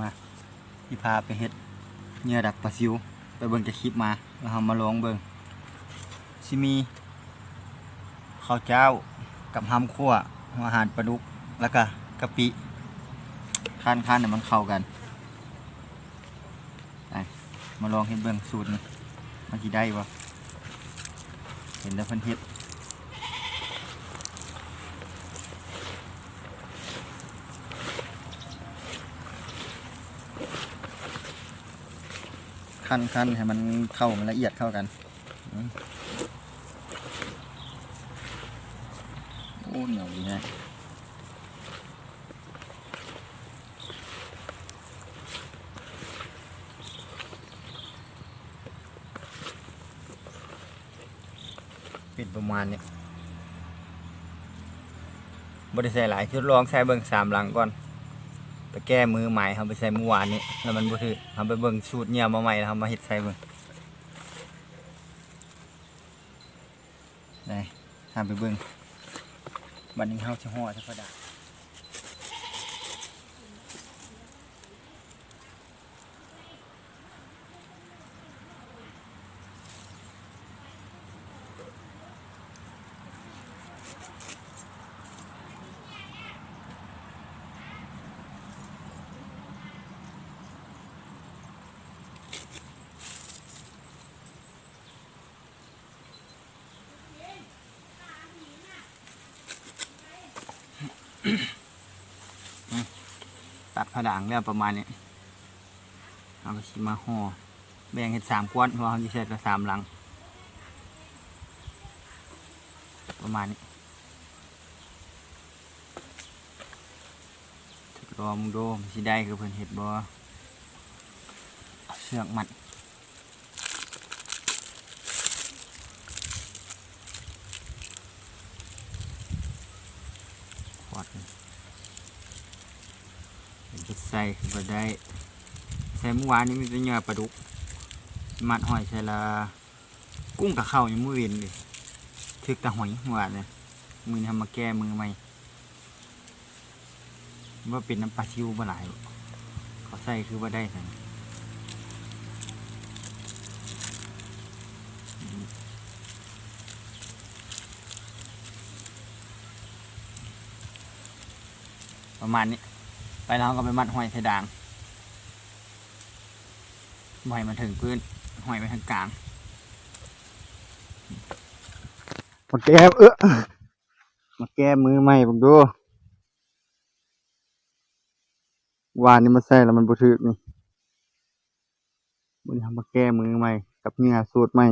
มาที่พาไปเฮ็ดเหยื่อดักปลาซิว ไปเบิ่งจากคลิปมาแล้วเรามาลองเบิ่งสิมีข้าวเจ้ากับหำคั่วอาหารปลาดุกแล้วก็กะปิคั้นคั้นๆให้มันเข้ากันไปมาลองเฮ็ดเบิ่งสูตรนี้มันสิได้บ่เห็นแล้วเพิ่นเฮ็ด คั้นคั้นให้มันเข้ามันละเอียดเข้ากันโอ้เหนียวดีนะปิดประมาณนี้บริใส่หลายทดลองใส่เบิ่งสามหลังก่อน ไปแก้มือใหม่ครับไปใส่เมื่อวานนี้แล้วมันบ่ถือทำไปเบิ่งสูตรเนี่ยมาใหม่แล้วมาเห็ดใส่เบิ่งได้ทำไปเบิ่งบัดนี้เขาจะห่อจะกระดาษ ตัดผดังแล้วประมาณนี้เอาไปชิมาห่อแบ่งเห็ดสามก้อนเพราะว่าเขาจะใช้กระสามหลัง ประมาณนี้ทดลองมึงดูสิได้คือเพิ่นเห็ดบ่เชือกมัด ขวดหนึ่งเป็น จะใส่ขึ้นมาได้ใส่เมื่อวานนี้มีแต่เนื้อปลาดุก มัดหอยใส่ละกุ้งกับข้าวยังมือเวนเลยทึกต่หอยเมื่อวานเลยมือทำมาแก้มือใหม่ว่าเป็นน้ำปลาชิวบ่หลายเขาใส่คือว่าได้สั่นประมาณนี้ ไปแล้วก็ไปมัดหอยใส่ด่างหอยมันถึงพื้นหอยไปทางกลางมาแก้เออมาแก้มือใหม่ผมดูวานนี้มาใส่แล้วมันบุถึกนี่มันทำมาแก้มือใหม่ กับเนื้อสูตรใหม่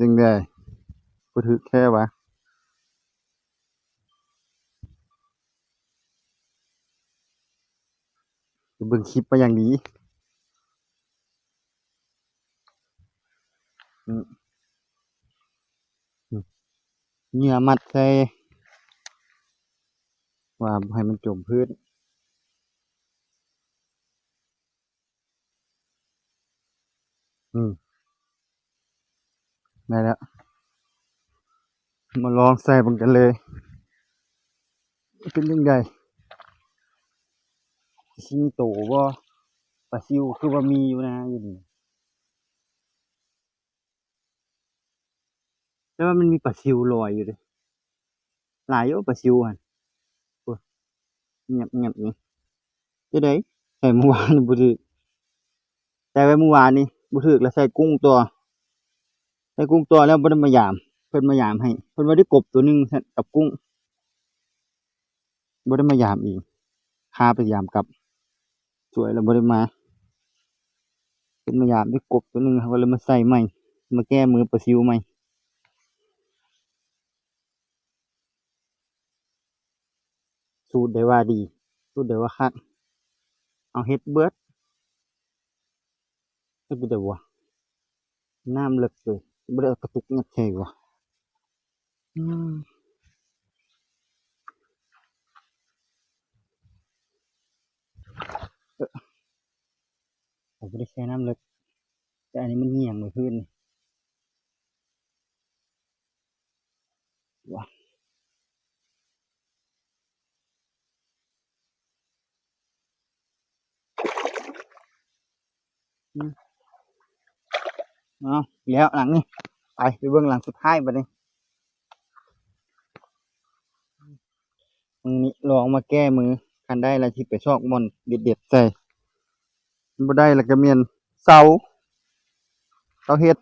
จึงได้บุถึกแค่วะ เบิ่งคลิปไปอย่างนี้เหงื่อมัดใส่ว่าให้มันจมพื้นอืมได้แล้ว มาลองใส่บังกันเลย เป็นยังไง ชิงโตบ่ปลาซิวคือว่ามีอยู่นะอยู่นี่แต่ว่ามันมีปลาซิวลอยอยู่เลยหลายอยู่ปลาซิวอ้ยเงียบเงียบนี่จะได้ใส่เมื่อวานนี่บ่ถึกใส่ไว้เมื่อวานนี่บ่ถึกแล้วใส่กุ้งตัวใส่กุ้งตัวแล้วบ่ได้มายาม เพิ่นมายามให้ เพิ่นว่าได้กบตัวหนึ่งกับกุ้งบ่ได้มายามอีกพาไปยามกลับ สวยแล้วบ่ได้มาเพิ่นมายามได้กบตัวหนึงเขาก็เลยมาใส่ใหม่ มาแก้มือปลาซิวใหม่สูตรได้ว่าดี สูตรได้ว่าคักเอาเฮ็ดเบิดเฮ็ดบ่ได้วะน้ำเลิกเลยบ่ได้กระตุกงัดใช่วะอืมเอ้อ ผมบ่ได้ใช้น้ำเลิกแต่อันนี้มันเหี่ยงไว้พื้นนี่ว้าอืมเอาแล้วหลังนี่ไปไปเบื้องหลังสุดท้ายบัดนี้มึงนี่ลองมาแก้มือคันได้แล้วที่ไปชอกมอนเด็ดๆใส่ บ่ได้แล้วก็เมียนเสาเสาเฮ็ด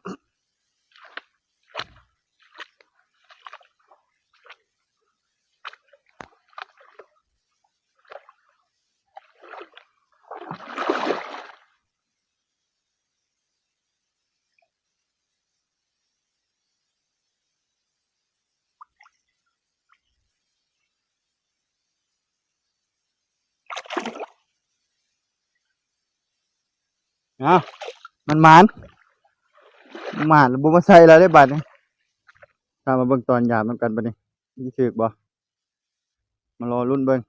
เอามันมานมานบ่มาใส่แล้วได้บัดนี้ตามมาเบิ่งตอนหยามนำกันบัดนี้สิถึกบ่มารอรุ่นเบิ่ง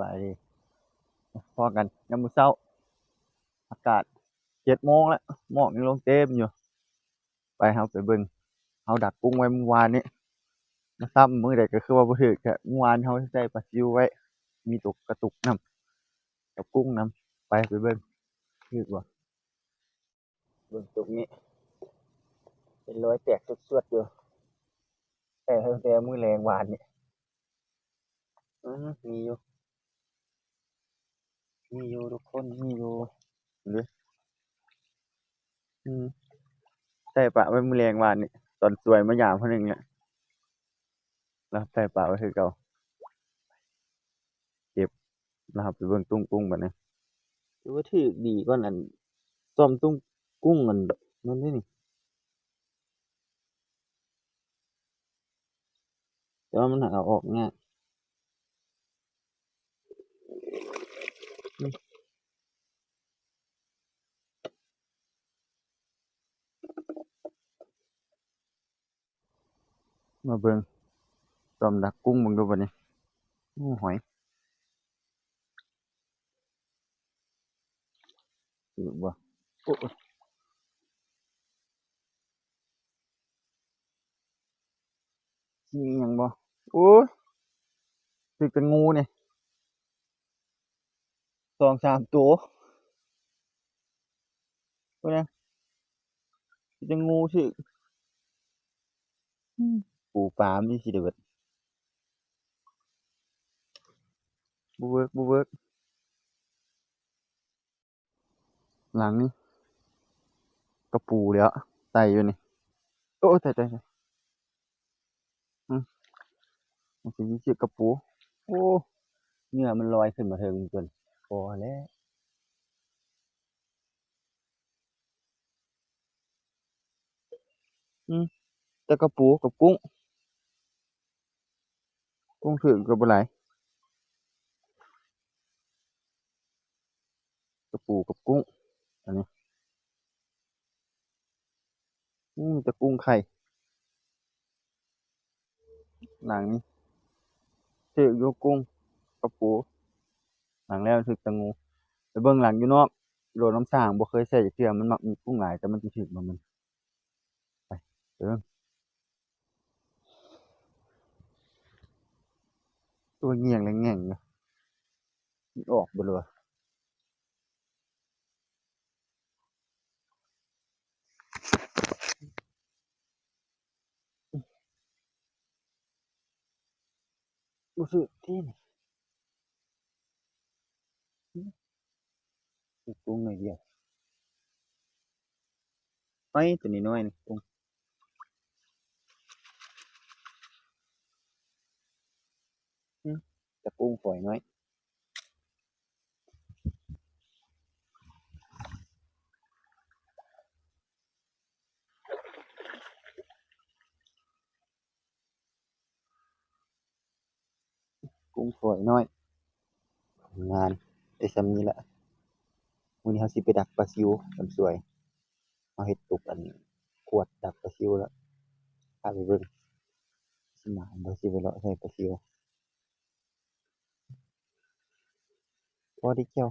บายดีพอกันยามมื้อเช้า อากาศ7โมงแล้วหมอกยังลงเต็มอยู่ ไปเฮาไปเบิ่ง เฮาดักกุ้งไว้เมื่อวานนี้มาซ้ำมื้อใดก็คือว่าบ่ถึกแค่เมื่อวานเฮาใส่ปลาซิวไว้ มีตกกระตุกนำกับกุ้งนำไปไปเบิ่งถึกบ่เบิ่งตรงนี้ เป็นรอยแตกสวดๆอยู่แต่ตั้งแต่มื้อแรงวานนี่อืมีอยู่ มีอยู่ทุกคน มีอยู่เด้ออืมใส่ปะไว้มื้อแรงวานนี่ ตอนสวยมายามเพิ่นนึงเนี่ยรับใส่ปะไว้คือเก่าเก็บนะครับไปเบิ่งตุ้งกุ้งแบบนี้ถือว่าถือดีก็อันซ่อมตุ้งกุ้งมันนั่นนี่นี่แต่ว่ามันหาออาออกง่าย มาเบิงซ่อมดักกุ้งเบิ่งดูบัดนี้โอ้หอยถือบ่โอ้มีหยังบ่โอ้ยถือเป็นงูเนี่ยสองสามตัวพุ่นน่ะถือเป็นงูถืออืม ปูปลามีสิได้เบิดบ่เวิร์กบ่เวิร์กหลังนี่กระปูแล้วไต่อยู่นี่โอ้ยตายตายตายอืมมันสิมีเชือกกระปู โอ้เหงื่อมันลอยขึ้นมาเทิงจนพอแล้วอืมแต่กระปูกับกุ้ง กุ้งถึงกับบ่หลายกระปูกับกุ้ง อันนี้อืมแต่กุ้งไข่หลังนี้ถึกอยู่กุ้งกระปูหลังแล้วถึกตะงูไปเบิ่งหลังอยู่นอกโดดน้ำสร้างบ่เคยใส่จักเทื่อมันมักมีกุ้งหลายแต่มันสิถึกบ่มันไปไปเบิ่ ตัวเงี่ยงและแง่งอยู่ออกบลยวรู้สึกที่นี่อืมมีกุ้งหน่อยเดียวไปตัวนี้น้อยนี่กุ้ง มแต่กุ้งฝอยน้อยกุ้งฝอยน้อย งานได้ส่ำนี้ละมื้อนี้เราสิไปดักปลาซิวคนสวยเราเฮ็ดตุกอันนี้ขวดดักปลาซิวแล้วพาไปเบิ่งสมานบ่สิไปเลาะใส่ปลาซิว พอได้เกี่